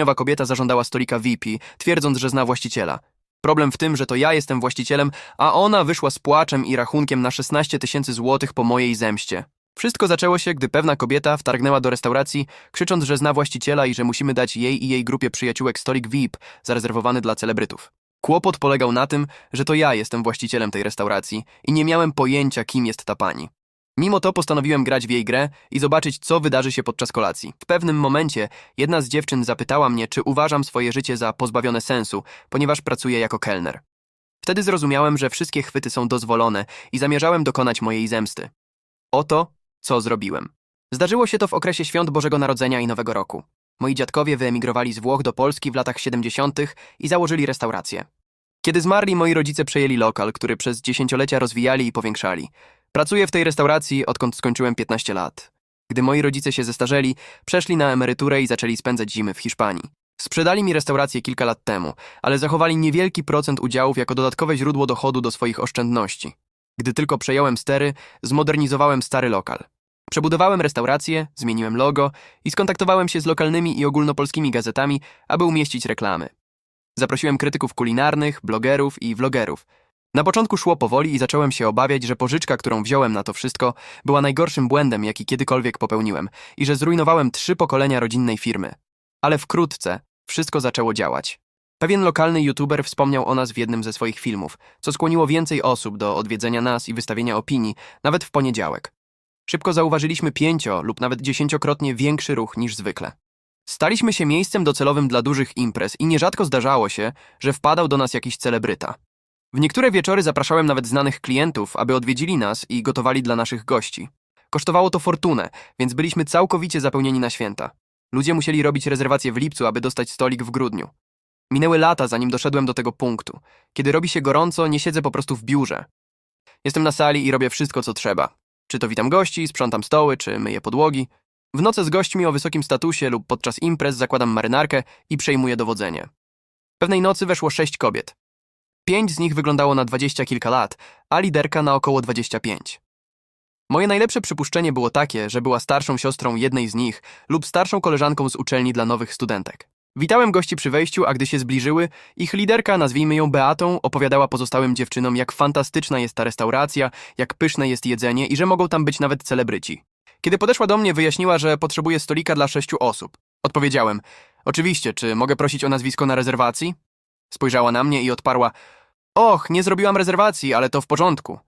Nowa kobieta zażądała stolika VIP, twierdząc, że zna właściciela. Problem w tym, że to ja jestem właścicielem, a ona wyszła z płaczem i rachunkiem na 16 tysięcy złotych po mojej zemście. Wszystko zaczęło się, gdy pewna kobieta wtargnęła do restauracji, krzycząc, że zna właściciela i że musimy dać jej i jej grupie przyjaciółek stolik VIP zarezerwowany dla celebrytów. Kłopot polegał na tym, że to ja jestem właścicielem tej restauracji i nie miałem pojęcia, kim jest ta pani. Mimo to postanowiłem grać w jej grę i zobaczyć, co wydarzy się podczas kolacji. W pewnym momencie jedna z dziewczyn zapytała mnie, czy uważam swoje życie za pozbawione sensu, ponieważ pracuję jako kelner. Wtedy zrozumiałem, że wszystkie chwyty są dozwolone i zamierzałem dokonać mojej zemsty. Oto, co zrobiłem. Zdarzyło się to w okresie świąt Bożego Narodzenia i Nowego Roku. Moi dziadkowie wyemigrowali z Włoch do Polski w latach 70. i założyli restaurację. Kiedy zmarli, moi rodzice przejęli lokal, który przez dziesięciolecia rozwijali i powiększali. Pracuję w tej restauracji, odkąd skończyłem 15 lat. Gdy moi rodzice się zestarzeli, przeszli na emeryturę i zaczęli spędzać zimy w Hiszpanii. Sprzedali mi restaurację kilka lat temu, ale zachowali niewielki procent udziałów jako dodatkowe źródło dochodu do swoich oszczędności. Gdy tylko przejąłem stery, zmodernizowałem stary lokal. Przebudowałem restaurację, zmieniłem logo i skontaktowałem się z lokalnymi i ogólnopolskimi gazetami, aby umieścić reklamy. Zaprosiłem krytyków kulinarnych, blogerów i vlogerów. Na początku szło powoli i zacząłem się obawiać, że pożyczka, którą wziąłem na to wszystko, była najgorszym błędem, jaki kiedykolwiek popełniłem i że zrujnowałem trzy pokolenia rodzinnej firmy. Ale wkrótce wszystko zaczęło działać. Pewien lokalny youtuber wspomniał o nas w jednym ze swoich filmów, co skłoniło więcej osób do odwiedzenia nas i wystawienia opinii, nawet w poniedziałek. Szybko zauważyliśmy pięcio lub nawet dziesięciokrotnie większy ruch niż zwykle. Staliśmy się miejscem docelowym dla dużych imprez i nierzadko zdarzało się, że wpadał do nas jakiś celebryta. W niektóre wieczory zapraszałem nawet znanych klientów, aby odwiedzili nas i gotowali dla naszych gości. Kosztowało to fortunę, więc byliśmy całkowicie zapełnieni na święta. Ludzie musieli robić rezerwacje w lipcu, aby dostać stolik w grudniu. Minęły lata, zanim doszedłem do tego punktu. Kiedy robi się gorąco, nie siedzę po prostu w biurze. Jestem na sali i robię wszystko, co trzeba. Czy to witam gości, sprzątam stoły, czy myję podłogi. W nocy z gośćmi o wysokim statusie lub podczas imprez zakładam marynarkę i przejmuję dowodzenie. Pewnej nocy weszło sześć kobiet. Pięć z nich wyglądało na dwadzieścia kilka lat, a liderka na około dwadzieścia pięć. Moje najlepsze przypuszczenie było takie, że była starszą siostrą jednej z nich lub starszą koleżanką z uczelni dla nowych studentek. Witałem gości przy wejściu, a gdy się zbliżyły, ich liderka, nazwijmy ją Beatą, opowiadała pozostałym dziewczynom, jak fantastyczna jest ta restauracja, jak pyszne jest jedzenie i że mogą tam być nawet celebryci. Kiedy podeszła do mnie, wyjaśniła, że potrzebuje stolika dla sześciu osób. Odpowiedziałem, oczywiście, czy mogę prosić o nazwisko na rezerwacji? Spojrzała na mnie i odparła, och, nie zrobiłam rezerwacji, ale to w porządku.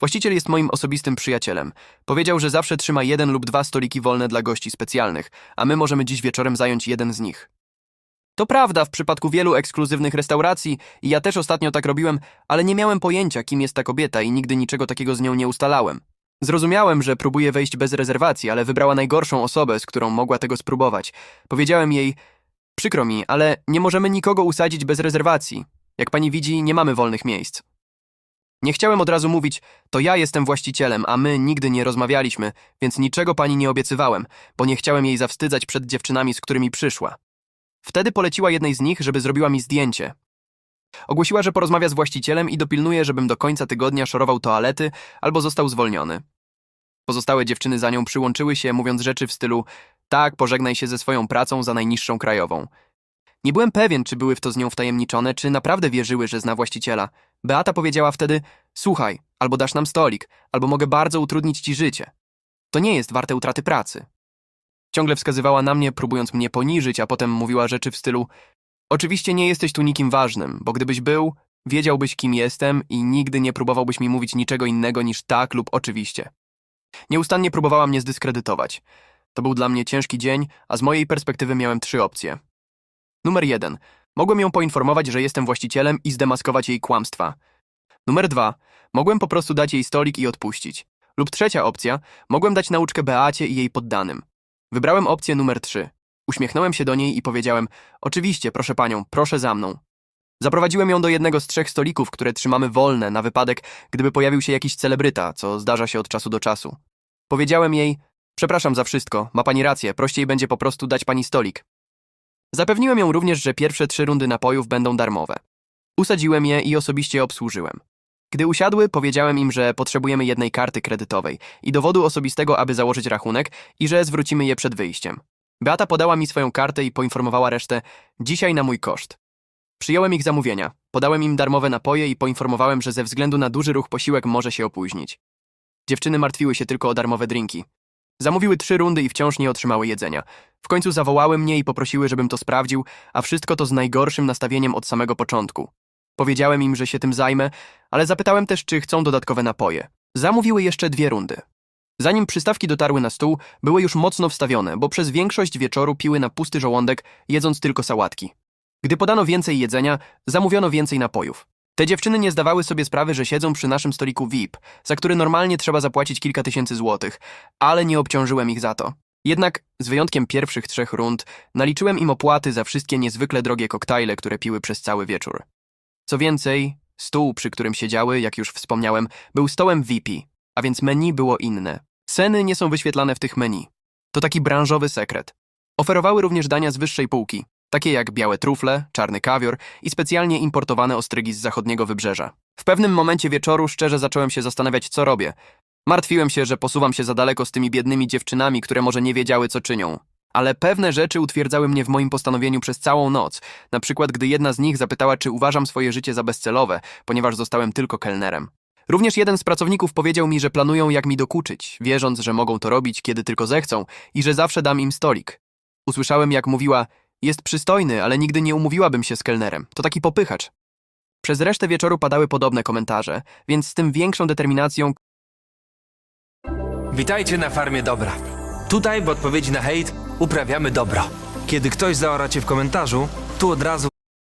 Właściciel jest moim osobistym przyjacielem. Powiedział, że zawsze trzyma jeden lub dwa stoliki wolne dla gości specjalnych, a my możemy dziś wieczorem zająć jeden z nich. To prawda w przypadku wielu ekskluzywnych restauracji i ja też ostatnio tak robiłem, ale nie miałem pojęcia, kim jest ta kobieta i nigdy niczego takiego z nią nie ustalałem. Zrozumiałem, że próbuje wejść bez rezerwacji, ale wybrała najgorszą osobę, z którą mogła tego spróbować. Powiedziałem jej, przykro mi, ale nie możemy nikogo usadzić bez rezerwacji. Jak pani widzi, nie mamy wolnych miejsc. Nie chciałem od razu mówić, to ja jestem właścicielem, a my nigdy nie rozmawialiśmy, więc niczego pani nie obiecywałem, bo nie chciałem jej zawstydzać przed dziewczynami, z którymi przyszła. Wtedy poleciła jednej z nich, żeby zrobiła mi zdjęcie. Ogłosiła, że porozmawia z właścicielem i dopilnuje, żebym do końca tygodnia szorował toalety albo został zwolniony. Pozostałe dziewczyny za nią przyłączyły się, mówiąc rzeczy w stylu tak, pożegnaj się ze swoją pracą za najniższą krajową. Nie byłem pewien, czy były w to z nią wtajemniczone, czy naprawdę wierzyły, że zna właściciela. Beata powiedziała wtedy, słuchaj, albo dasz nam stolik, albo mogę bardzo utrudnić ci życie. To nie jest warte utraty pracy. Ciągle wskazywała na mnie, próbując mnie poniżyć, a potem mówiła rzeczy w stylu Oczywiście nie jesteś tu nikim ważnym, bo gdybyś był, wiedziałbyś kim jestem i nigdy nie próbowałbyś mi mówić niczego innego niż tak lub oczywiście. Nieustannie próbowała mnie zdyskredytować. To był dla mnie ciężki dzień, a z mojej perspektywy miałem trzy opcje. Numer jeden. Mogłem ją poinformować, że jestem właścicielem i zdemaskować jej kłamstwa. Numer dwa. Mogłem po prostu dać jej stolik i odpuścić. Lub trzecia opcja. Mogłem dać nauczkę Beacie i jej poddanym. Wybrałem opcję numer trzy. Uśmiechnąłem się do niej i powiedziałem: Oczywiście, proszę panią, proszę za mną. Zaprowadziłem ją do jednego z trzech stolików, które trzymamy wolne na wypadek, gdyby pojawił się jakiś celebryta, co zdarza się od czasu do czasu. Powiedziałem jej: Przepraszam za wszystko, ma pani rację, prościej będzie po prostu dać pani stolik. Zapewniłem ją również, że pierwsze trzy rundy napojów będą darmowe. Usadziłem je i osobiście obsłużyłem. Gdy usiadły, powiedziałem im, że potrzebujemy jednej karty kredytowej i dowodu osobistego, aby założyć rachunek i że zwrócimy je przed wyjściem. Beata podała mi swoją kartę i poinformowała resztę dzisiaj na mój koszt. Przyjąłem ich zamówienia, podałem im darmowe napoje i poinformowałem, że ze względu na duży ruch posiłek może się opóźnić. Dziewczyny martwiły się tylko o darmowe drinki. Zamówiły trzy rundy i wciąż nie otrzymały jedzenia. W końcu zawołały mnie i poprosiły, żebym to sprawdził, a wszystko to z najgorszym nastawieniem od samego początku. Powiedziałem im, że się tym zajmę, ale zapytałem też, czy chcą dodatkowe napoje. Zamówiły jeszcze dwie rundy. Zanim przystawki dotarły na stół, były już mocno wstawione, bo przez większość wieczoru piły na pusty żołądek, jedząc tylko sałatki. Gdy podano więcej jedzenia, zamówiono więcej napojów. Te dziewczyny nie zdawały sobie sprawy, że siedzą przy naszym stoliku VIP, za który normalnie trzeba zapłacić kilka tysięcy złotych, ale nie obciążyłem ich za to. Jednak, z wyjątkiem pierwszych trzech rund, naliczyłem im opłaty za wszystkie niezwykle drogie koktajle, które piły przez cały wieczór. Co więcej, stół, przy którym siedziały, jak już wspomniałem, był stołem VIP, a więc menu było inne. Ceny nie są wyświetlane w tych menu. To taki branżowy sekret. Oferowały również dania z wyższej półki, takie jak białe trufle, czarny kawior i specjalnie importowane ostrygi z zachodniego wybrzeża. W pewnym momencie wieczoru szczerze zacząłem się zastanawiać, co robię. Martwiłem się, że posuwam się za daleko z tymi biednymi dziewczynami, które może nie wiedziały, co czynią. Ale pewne rzeczy utwierdzały mnie w moim postanowieniu przez całą noc. Na przykład, gdy jedna z nich zapytała, czy uważam swoje życie za bezcelowe, ponieważ zostałem tylko kelnerem. Również jeden z pracowników powiedział mi, że planują jak mi dokuczyć, wierząc, że mogą to robić, kiedy tylko zechcą i że zawsze dam im stolik. Usłyszałem, jak mówiła, jest przystojny, ale nigdy nie umówiłabym się z kelnerem. To taki popychacz. Przez resztę wieczoru padały podobne komentarze, więc z tym większą determinacją Witajcie na farmie dobra. Tutaj w odpowiedzi na hejt uprawiamy dobro. Kiedy ktoś zaora cię w komentarzu, tu od razu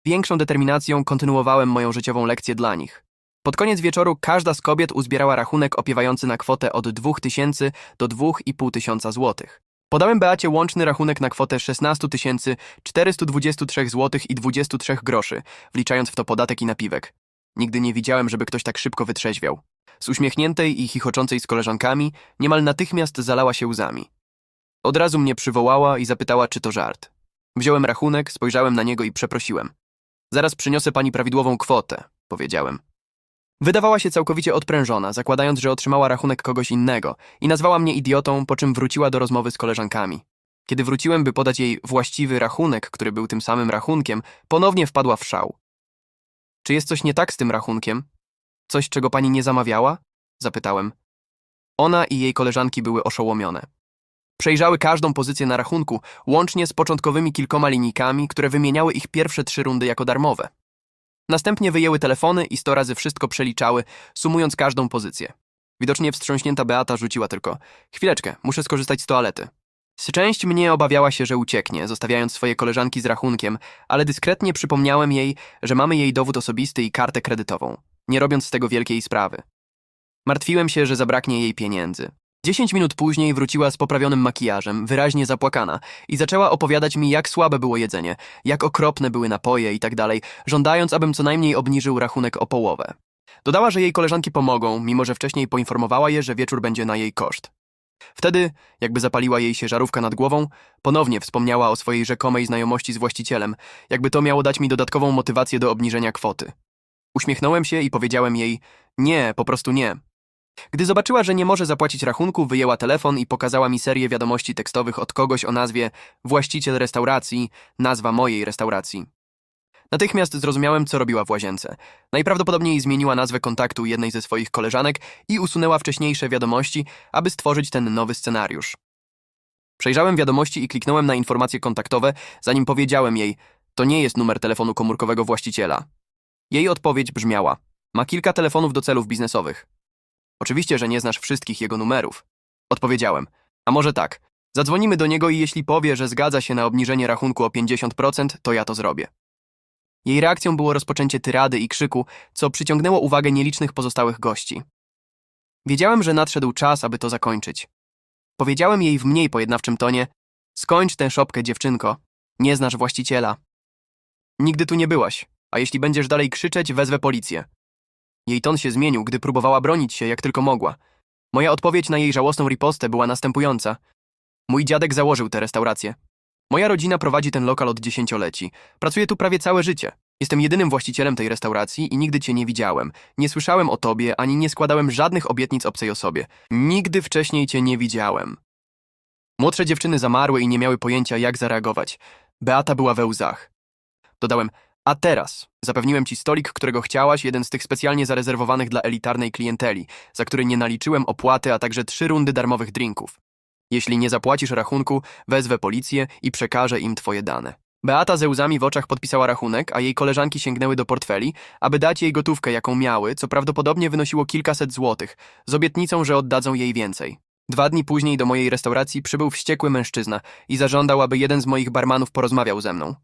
większą determinacją kontynuowałem moją życiową lekcję dla nich. Pod koniec wieczoru każda z kobiet uzbierała rachunek opiewający na kwotę od 2000 do 2500 tysiąca złotych. Podałem Beacie łączny rachunek na kwotę 16 423 zł i 23 groszy, wliczając w to podatek i napiwek. Nigdy nie widziałem, żeby ktoś tak szybko wytrzeźwiał. Z uśmiechniętej i chichoczącej z koleżankami niemal natychmiast zalała się łzami. Od razu mnie przywołała i zapytała, czy to żart. Wziąłem rachunek, spojrzałem na niego i przeprosiłem. Zaraz przyniosę pani prawidłową kwotę, powiedziałem. Wydawała się całkowicie odprężona, zakładając, że otrzymała rachunek kogoś innego i nazwała mnie idiotą, po czym wróciła do rozmowy z koleżankami. Kiedy wróciłem, by podać jej właściwy rachunek, który był tym samym rachunkiem, ponownie wpadła w szał. Czy jest coś nie tak z tym rachunkiem? Coś, czego pani nie zamawiała? Zapytałem. Ona i jej koleżanki były oszołomione. Przejrzały każdą pozycję na rachunku, łącznie z początkowymi kilkoma linijkami, które wymieniały ich pierwsze trzy rundy jako darmowe. Następnie wyjęły telefony i sto razy wszystko przeliczały, sumując każdą pozycję. Widocznie wstrząśnięta Beata rzuciła tylko. Chwileczkę, muszę skorzystać z toalety. Część mnie obawiała się, że ucieknie, zostawiając swoje koleżanki z rachunkiem, ale dyskretnie przypomniałem jej, że mamy jej dowód osobisty i kartę kredytową, nie robiąc z tego wielkiej sprawy. Martwiłem się, że zabraknie jej pieniędzy. Dziesięć minut później wróciła z poprawionym makijażem, wyraźnie zapłakana i zaczęła opowiadać mi, jak słabe było jedzenie, jak okropne były napoje i tak dalej, żądając, abym co najmniej obniżył rachunek o połowę. Dodała, że jej koleżanki pomogą, mimo że wcześniej poinformowała je, że wieczór będzie na jej koszt. Wtedy, jakby zapaliła jej się żarówka nad głową, ponownie wspomniała o swojej rzekomej znajomości z właścicielem, jakby to miało dać mi dodatkową motywację do obniżenia kwoty. Uśmiechnąłem się i powiedziałem jej: Nie, po prostu nie. Gdy zobaczyła, że nie może zapłacić rachunku, wyjęła telefon i pokazała mi serię wiadomości tekstowych od kogoś o nazwie właściciel restauracji, nazwa mojej restauracji. Natychmiast zrozumiałem, co robiła w łazience. Najprawdopodobniej zmieniła nazwę kontaktu jednej ze swoich koleżanek i usunęła wcześniejsze wiadomości, aby stworzyć ten nowy scenariusz. Przejrzałem wiadomości i kliknąłem na informacje kontaktowe, zanim powiedziałem jej, to nie jest numer telefonu komórkowego właściciela. Jej odpowiedź brzmiała, ma kilka telefonów do celów biznesowych. Oczywiście, że nie znasz wszystkich jego numerów. Odpowiedziałem. A może tak. Zadzwonimy do niego i jeśli powie, że zgadza się na obniżenie rachunku o 50%, to ja to zrobię. Jej reakcją było rozpoczęcie tyrady i krzyku, co przyciągnęło uwagę nielicznych pozostałych gości. Wiedziałem, że nadszedł czas, aby to zakończyć. Powiedziałem jej w mniej pojednawczym tonie: Skończ tę szopkę, dziewczynko. Nie znasz właściciela. Nigdy tu nie byłaś, a jeśli będziesz dalej krzyczeć, wezwę policję. Jej ton się zmienił, gdy próbowała bronić się, jak tylko mogła. Moja odpowiedź na jej żałosną ripostę była następująca. Mój dziadek założył tę restaurację. Moja rodzina prowadzi ten lokal od dziesięcioleci. Pracuję tu prawie całe życie. Jestem jedynym właścicielem tej restauracji i nigdy cię nie widziałem. Nie słyszałem o tobie, ani nie składałem żadnych obietnic obcej osobie. Nigdy wcześniej cię nie widziałem. Młodsze dziewczyny zamarły i nie miały pojęcia, jak zareagować. Beata była we łzach. Dodałem, a teraz zapewniłem ci stolik, którego chciałaś, jeden z tych specjalnie zarezerwowanych dla elitarnej klienteli, za który nie naliczyłem opłaty, a także trzy rundy darmowych drinków. Jeśli nie zapłacisz rachunku, wezwę policję i przekażę im twoje dane. Beata ze łzami w oczach podpisała rachunek, a jej koleżanki sięgnęły do portfeli, aby dać jej gotówkę, jaką miały, co prawdopodobnie wynosiło kilkaset złotych, z obietnicą, że oddadzą jej więcej. Dwa dni później do mojej restauracji przybył wściekły mężczyzna i zażądał, aby jeden z moich barmanów porozmawiał ze mną.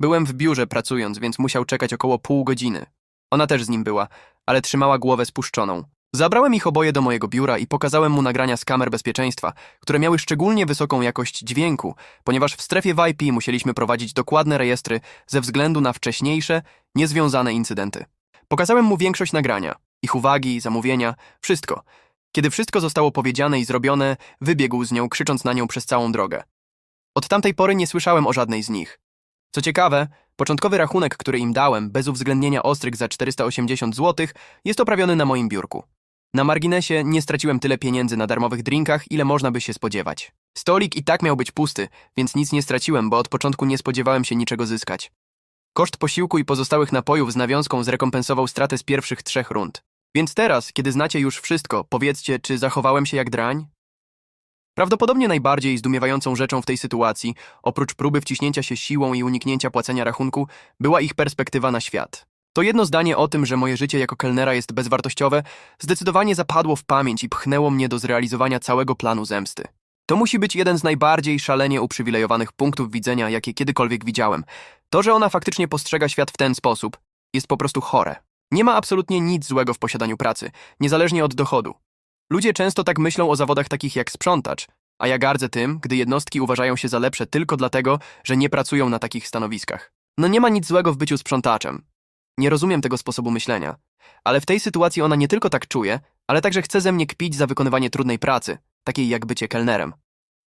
Byłem w biurze pracując, więc musiał czekać około pół godziny. Ona też z nim była, ale trzymała głowę spuszczoną. Zabrałem ich oboje do mojego biura i pokazałem mu nagrania z kamer bezpieczeństwa, które miały szczególnie wysoką jakość dźwięku, ponieważ w strefie VIP musieliśmy prowadzić dokładne rejestry ze względu na wcześniejsze, niezwiązane incydenty. Pokazałem mu większość nagrania, ich uwagi, zamówienia, wszystko. Kiedy wszystko zostało powiedziane i zrobione, wybiegł z nią, krzycząc na nią przez całą drogę. Od tamtej pory nie słyszałem o żadnej z nich. Co ciekawe, początkowy rachunek, który im dałem, bez uwzględnienia ostryg za 480 zł, jest oprawiony na moim biurku. Na marginesie nie straciłem tyle pieniędzy na darmowych drinkach, ile można by się spodziewać. Stolik i tak miał być pusty, więc nic nie straciłem, bo od początku nie spodziewałem się niczego zyskać. Koszt posiłku i pozostałych napojów z nawiązką zrekompensował stratę z pierwszych trzech rund. Więc teraz, kiedy znacie już wszystko, powiedzcie, czy zachowałem się jak drań? Prawdopodobnie najbardziej zdumiewającą rzeczą w tej sytuacji, oprócz próby wciśnięcia się siłą i uniknięcia płacenia rachunku, była ich perspektywa na świat. To jedno zdanie o tym, że moje życie jako kelnera jest bezwartościowe, zdecydowanie zapadło w pamięć i pchnęło mnie do zrealizowania całego planu zemsty. To musi być jeden z najbardziej szalenie uprzywilejowanych punktów widzenia, jakie kiedykolwiek widziałem. To, że ona faktycznie postrzega świat w ten sposób, jest po prostu chore. Nie ma absolutnie nic złego w posiadaniu pracy, niezależnie od dochodu. Ludzie często tak myślą o zawodach takich jak sprzątacz, a ja gardzę tym, gdy jednostki uważają się za lepsze tylko dlatego, że nie pracują na takich stanowiskach. No nie ma nic złego w byciu sprzątaczem. Nie rozumiem tego sposobu myślenia. Ale w tej sytuacji ona nie tylko tak czuje, ale także chce ze mnie kpić za wykonywanie trudnej pracy, takiej jak bycie kelnerem.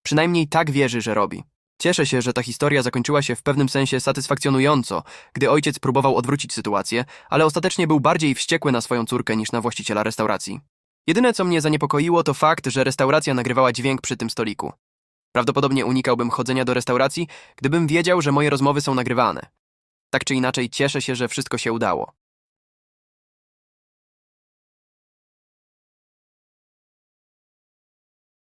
Przynajmniej tak wierzy, że robi. Cieszę się, że ta historia zakończyła się w pewnym sensie satysfakcjonująco, gdy ojciec próbował odwrócić sytuację, ale ostatecznie był bardziej wściekły na swoją córkę niż na właściciela restauracji. Jedyne, co mnie zaniepokoiło, to fakt, że restauracja nagrywała dźwięk przy tym stoliku. Prawdopodobnie unikałbym chodzenia do restauracji, gdybym wiedział, że moje rozmowy są nagrywane. Tak czy inaczej, cieszę się, że wszystko się udało.